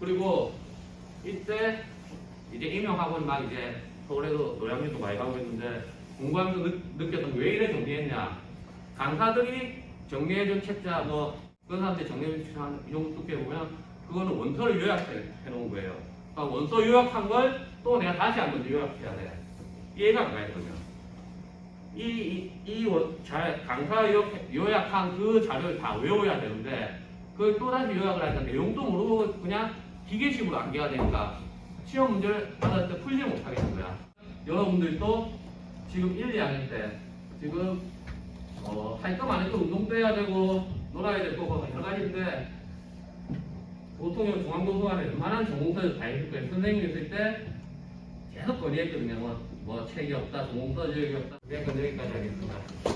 그리고 이때 이제 임용학원 막 이제 서울에도 노량진도 많이 가고 있는데 공부하면서 느, 느꼈던 왜 이래 정리했냐. 강사들이 정리해준 책자 뭐 그런 사람들이 정리해준 책자 한이 정도 두께 보면 그거는 원서를 요약해 놓은 거예요. 그러니까 원서 요약한 걸 또 내가 다시 한번더 요약해야 돼. 이해가 안 가거든요 이, 이, 이 원- 자, 강사 요약, 요약 한 그 자료를 다 외워야 되는데 그걸 또다시 요약을 하니까 내용도 모르고 그냥 기계식으로 암기가 되니까 시험 문제를 받을 때 풀지 못하겠는 거야. 여러분들도 지금 1, 2학년 때 지금 어, 할거 많으니까 운동도 해야 되고 놀아야 되고 뭐 여러 가지인데 보통 중앙도서관에 웬만한 전공서를 다 해줄 거예요. 선생님이 있을 때 계속 건의했거든요. 뭐, 뭐 책이 없다, 전공서 지역이 없다. 그냥 여기까지 하겠습니다.